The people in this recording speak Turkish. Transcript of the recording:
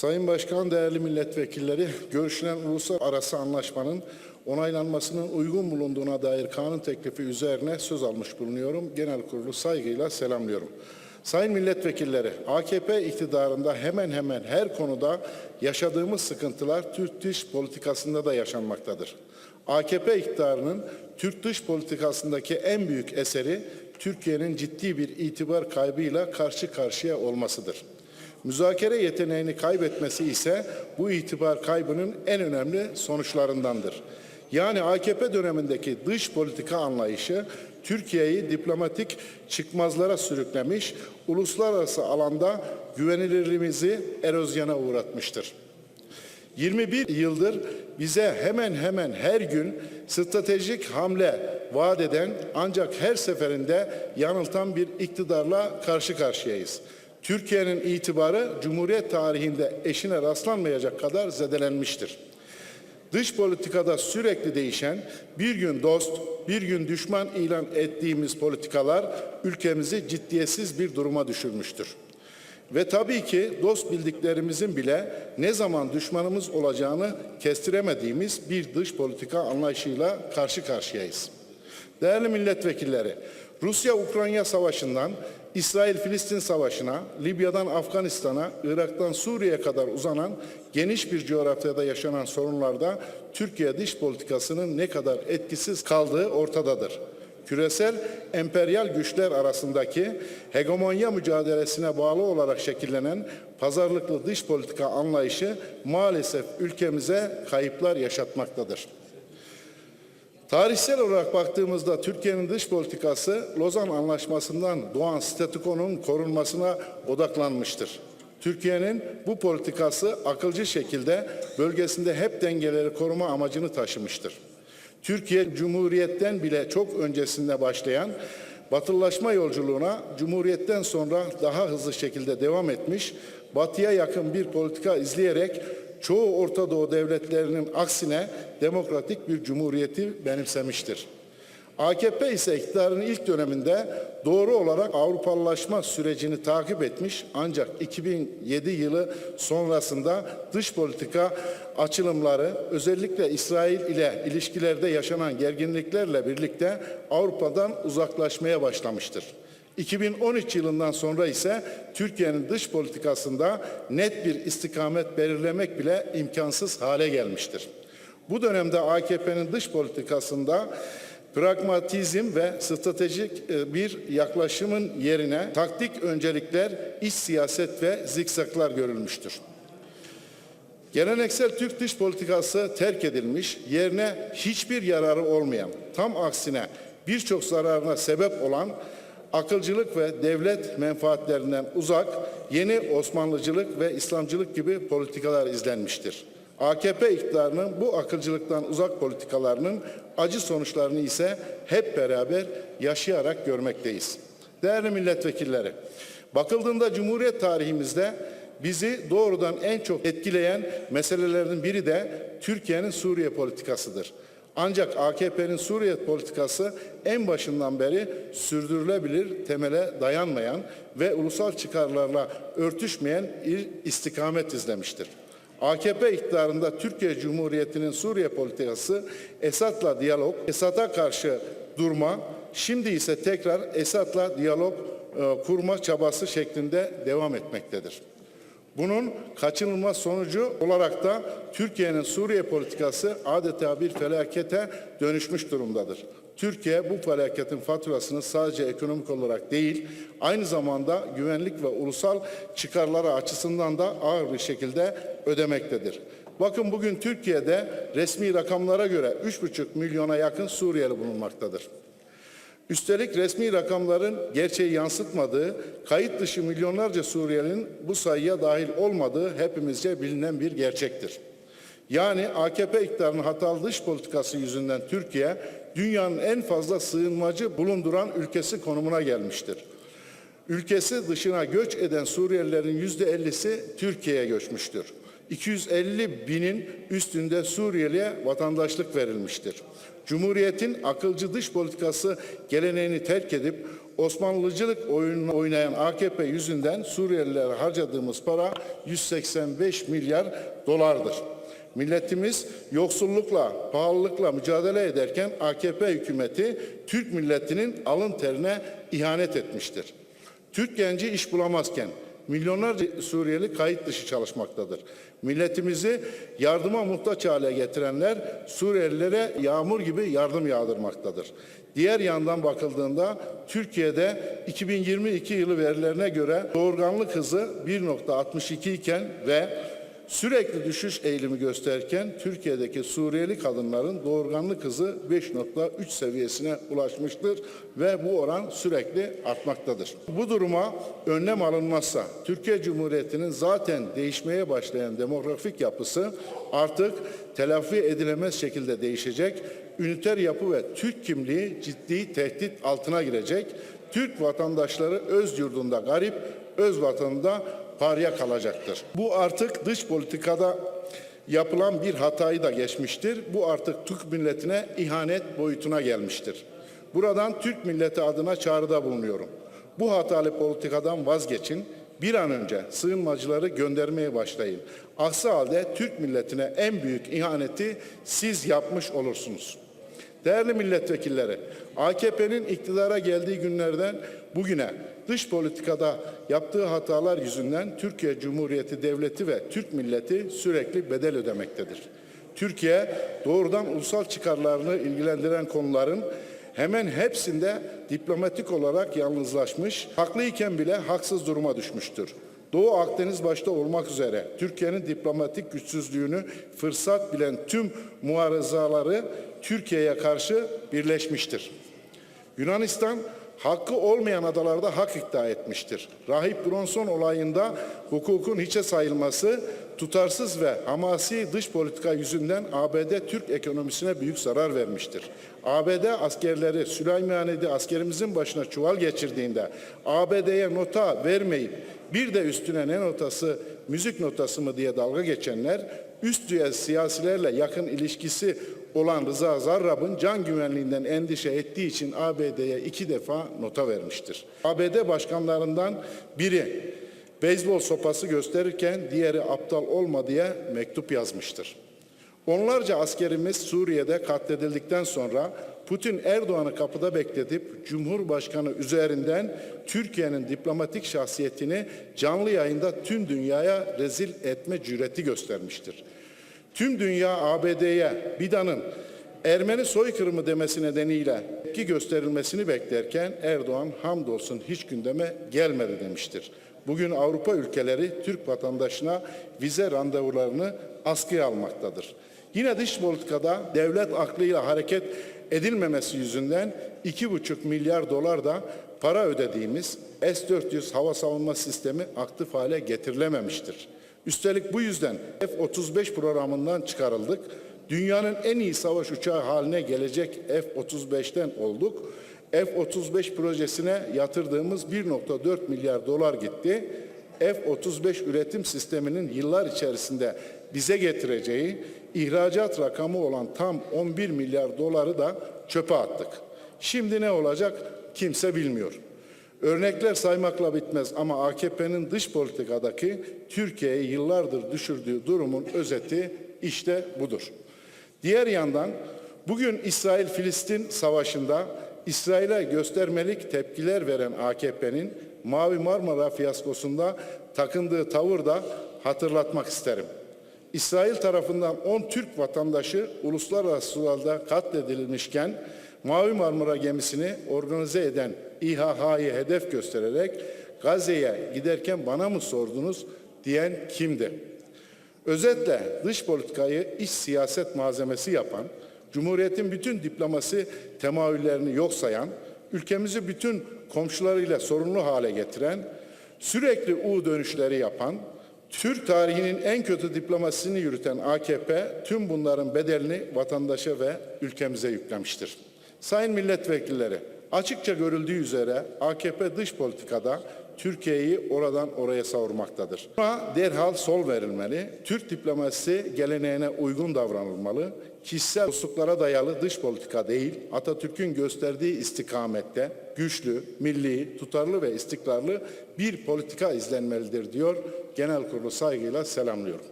Sayın Başkan, değerli milletvekilleri, görüşülen uluslararası anlaşmanın onaylanmasının uygun bulunduğuna dair kanun teklifi üzerine söz almış bulunuyorum. Genel kurulu saygıyla selamlıyorum. Sayın milletvekilleri, AKP iktidarında hemen hemen her konuda yaşadığımız sıkıntılar Türk dış politikasında da yaşanmaktadır. AKP iktidarının Türk dış politikasındaki en büyük eseri Türkiye'nin ciddi bir itibar kaybıyla karşı karşıya olmasıdır. Müzakere yeteneğini kaybetmesi ise bu itibar kaybının en önemli sonuçlarındandır. Yani AKP dönemindeki dış politika anlayışı Türkiye'yi diplomatik çıkmazlara sürüklemiş, uluslararası alanda güvenilirliğimizi erozyona uğratmıştır. 21 yıldır bize hemen hemen her gün stratejik hamle vaat eden ancak her seferinde yanıltan bir iktidarla karşı karşıyayız. Türkiye'nin itibarı Cumhuriyet tarihinde eşine rastlanmayacak kadar zedelenmiştir. Dış politikada sürekli değişen, bir gün dost, bir gün düşman ilan ettiğimiz politikalar ülkemizi ciddiyetsiz bir duruma düşürmüştür. Ve tabii ki dost bildiklerimizin bile ne zaman düşmanımız olacağını kestiremediğimiz bir dış politika anlayışıyla karşı karşıyayız. Değerli milletvekilleri, Rusya-Ukrayna savaşından İsrail-Filistin savaşına, Libya'dan Afganistan'a, Irak'tan Suriye'ye kadar uzanan geniş bir coğrafyada yaşanan sorunlarda Türkiye dış politikasının ne kadar etkisiz kaldığı ortadadır küresel emperyal güçler arasındaki hegemonya mücadelesine bağlı olarak şekillenen pazarlıklı dış politika anlayışı maalesef ülkemize kayıplar yaşatmaktadır. Tarihsel olarak baktığımızda Türkiye'nin dış politikası Lozan Anlaşması'ndan doğan statükonun korunmasına odaklanmıştır. Türkiye'nin bu politikası akılcı şekilde bölgesinde hep dengeleri koruma amacını taşımıştır. Türkiye Cumhuriyet'ten bile çok öncesinde başlayan batılılaşma yolculuğuna Cumhuriyet'ten sonra daha hızlı şekilde devam etmiş, batıya yakın bir politika izleyerek çoğu Orta Doğu devletlerinin aksine demokratik bir cumhuriyeti benimsemiştir. AKP ise iktidarın ilk döneminde doğru olarak Avrupalılaşma sürecini takip etmiş ancak 2007 yılı sonrasında dış politika açılımları özellikle İsrail ile ilişkilerde yaşanan gerginliklerle birlikte Avrupa'dan uzaklaşmaya başlamıştır. 2013 yılından sonra ise Türkiye'nin dış politikasında net bir istikamet belirlemek bile imkansız hale gelmiştir. Bu dönemde AKP'nin dış politikasında pragmatizm ve stratejik e, bir yaklaşımın yerine taktik öncelikler, iç siyaset ve zikzaklar görülmüştür. Geleneksel Türk dış politikası terk edilmiş, yerine hiçbir yararı olmayan, tam aksine birçok zararına sebep olan akılcılık ve devlet menfaatlerinden uzak yeni Osmanlıcılık ve İslamcılık gibi politikalar izlenmiştir. AKP iktidarının bu akılcılıktan uzak politikalarının acı sonuçlarını ise hep beraber yaşayarak görmekteyiz. Değerli milletvekilleri, bakıldığında Cumhuriyet tarihimizde bizi doğrudan en çok etkileyen meselelerin biri de Türkiye'nin Suriye politikasıdır. Ancak AKP'nin Suriye politikası en başından beri sürdürülebilir temele dayanmayan ve ulusal çıkarlarla örtüşmeyen istikamet izlemiştir. AKP iktidarında Türkiye Cumhuriyeti'nin Suriye politikası Esad'la diyalog, Esad'a karşı durma, şimdi ise tekrar Esad'la diyalog e, kurma çabası şeklinde devam etmektedir. Bunun kaçınılmaz sonucu olarak da Türkiye'nin Suriye politikası adeta bir felakete dönüşmüş durumdadır. Türkiye bu felaketin faturasını sadece ekonomik olarak değil, aynı zamanda güvenlik ve ulusal çıkarları açısından da ağır bir şekilde ödemektedir. Bakın bugün Türkiye'de resmi rakamlara göre 3,5 milyona yakın Suriyeli bulunmaktadır. Üstelik resmi rakamların gerçeği yansıtmadığı, kayıt dışı milyonlarca Suriyelinin bu sayıya dahil olmadığı hepimizce bilinen bir gerçektir. Yani AKP iktidarının hatalı dış politikası yüzünden Türkiye dünyanın en fazla sığınmacı bulunduran ülkesi konumuna gelmiştir. Ülkesi dışına göç eden Suriyelilerin yüzde ellisi Türkiye'ye göçmüştür. 250 binin üstünde Suriyeli'ye vatandaşlık verilmiştir. Cumhuriyetin akılcı dış politikası geleneğini terk edip Osmanlıcılık oyununu oynayan AKP yüzünden Suriyelilere harcadığımız para 185 milyar dolardır. Milletimiz yoksullukla, pahalılıkla mücadele ederken AKP hükümeti Türk milletinin alın terine ihanet etmiştir. Türk genci iş bulamazken milyonlarca Suriyeli kayıt dışı çalışmaktadır. Milletimizi yardıma muhtaç hale getirenler Suriyelilere yağmur gibi yardım yağdırmaktadır. Diğer yandan bakıldığında Türkiye'de 2022 yılı verilerine göre doğurganlık hızı 1.62 iken ve sürekli düşüş eğilimi gösterirken Türkiye'deki Suriyeli kadınların doğurganlık hızı 5.3 seviyesine ulaşmıştır ve bu oran sürekli artmaktadır. Bu duruma önlem alınmazsa Türkiye Cumhuriyeti'nin zaten değişmeye başlayan demografik yapısı artık telafi edilemez şekilde değişecek, üniter yapı ve Türk kimliği ciddi tehdit altına girecek. Türk vatandaşları öz yurdunda garip, öz vatanında parya kalacaktır. Bu artık dış politikada yapılan bir hatayı da geçmiştir. Bu artık Türk milletine ihanet boyutuna gelmiştir. Buradan Türk milleti adına çağrıda bulunuyorum. Bu hatalı politikadan vazgeçin. Bir an önce sığınmacıları göndermeye başlayın. Aksi halde Türk milletine en büyük ihaneti siz yapmış olursunuz. Değerli milletvekilleri, AKP'nin iktidara geldiği günlerden bugüne dış politikada yaptığı hatalar yüzünden Türkiye Cumhuriyeti Devleti ve Türk milleti sürekli bedel ödemektedir. Türkiye doğrudan ulusal çıkarlarını ilgilendiren konuların hemen hepsinde diplomatik olarak yalnızlaşmış, haklıyken bile haksız duruma düşmüştür. Doğu Akdeniz başta olmak üzere Türkiye'nin diplomatik güçsüzlüğünü fırsat bilen tüm muarızaları Türkiye'ye karşı birleşmiştir. Yunanistan hakkı olmayan adalarda hak iddia etmiştir. Rahip Bronson olayında hukukun hiçe sayılması tutarsız ve hamasi dış politika yüzünden ABD Türk ekonomisine büyük zarar vermiştir. ABD askerleri Süleymaniye'de askerimizin başına çuval geçirdiğinde ABD'ye nota vermeyip bir de üstüne ne notası, müzik notası mı diye dalga geçenler, üst düzey siyasilerle yakın ilişkisi olan Rıza Zarrab'ın can güvenliğinden endişe ettiği için ABD'ye iki defa nota vermiştir. ABD başkanlarından biri beyzbol sopası gösterirken diğeri aptal olma diye mektup yazmıştır. Onlarca askerimiz Suriye'de katledildikten sonra Putin Erdoğan'ı kapıda bekletip Cumhurbaşkanı üzerinden Türkiye'nin diplomatik şahsiyetini canlı yayında tüm dünyaya rezil etme cüreti göstermiştir. Tüm dünya ABD'ye Bidan'ın Ermeni soykırımı demesi nedeniyle tepki gösterilmesini beklerken Erdoğan hamdolsun hiç gündeme gelmedi demiştir. Bugün Avrupa ülkeleri Türk vatandaşına vize randevularını askıya almaktadır. Yine dış politikada devlet aklıyla hareket edilmemesi yüzünden 2,5 milyar dolar da para ödediğimiz S-400 hava savunma sistemi aktif hale getirilememiştir. Üstelik bu yüzden F-35 programından çıkarıldık. Dünyanın en iyi savaş uçağı haline gelecek F-35'ten olduk. F-35 projesine yatırdığımız 1.4 milyar dolar gitti. F-35 üretim sisteminin yıllar içerisinde bize getireceği ihracat rakamı olan tam 11 milyar doları da çöpe attık. Şimdi ne olacak kimse bilmiyor. Örnekler saymakla bitmez ama AKP'nin dış politikadaki Türkiye'yi yıllardır düşürdüğü durumun özeti işte budur. Diğer yandan bugün İsrail-Filistin savaşında İsrail'e göstermelik tepkiler veren AKP'nin Mavi Marmara fiyaskosunda takındığı tavır da hatırlatmak isterim. İsrail tarafından 10 Türk vatandaşı uluslararası sularda katledilmişken Mavi Marmara gemisini organize eden İHH'yı hedef göstererek Gazze'ye giderken bana mı sordunuz diyen kimdi? Özetle dış politikayı iç siyaset malzemesi yapan, Cumhuriyet'in bütün diplomasi temayüllerini yok sayan, ülkemizi bütün komşularıyla sorunlu hale getiren, sürekli U dönüşleri yapan, Türk tarihinin en kötü diplomasisini yürüten AKP tüm bunların bedelini vatandaşa ve ülkemize yüklemiştir. Sayın milletvekilleri, açıkça görüldüğü üzere AKP dış politikada Türkiye'yi oradan oraya savurmaktadır. Buna derhal sol verilmeli. Türk diplomasisi geleneğine uygun davranılmalı. Kişisel dostluklara dayalı dış politika değil, Atatürk'ün gösterdiği istikamette güçlü, milli, tutarlı ve istikrarlı bir politika izlenmelidir diyor. Genel kurulu saygıyla selamlıyorum.